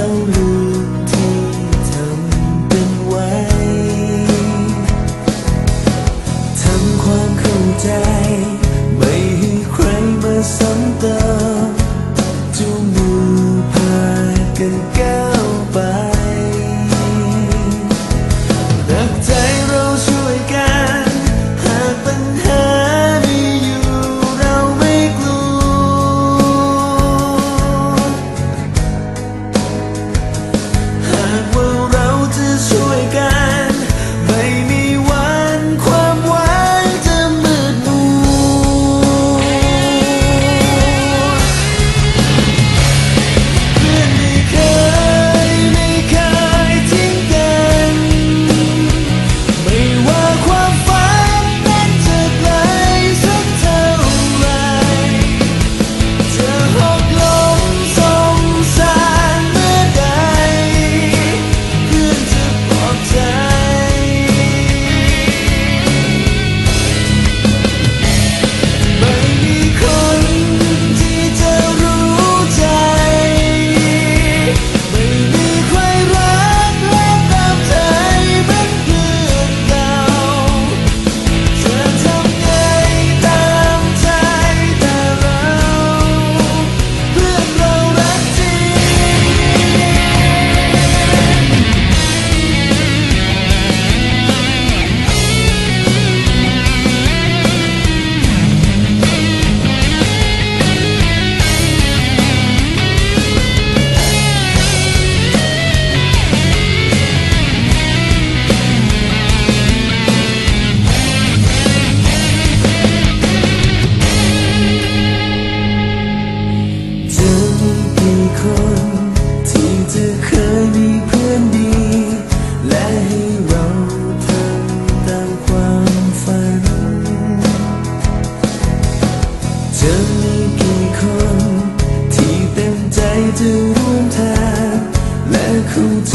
đâu จะมีกี่คน ที่เต็มใจจะร่วมทางและเข้ใจ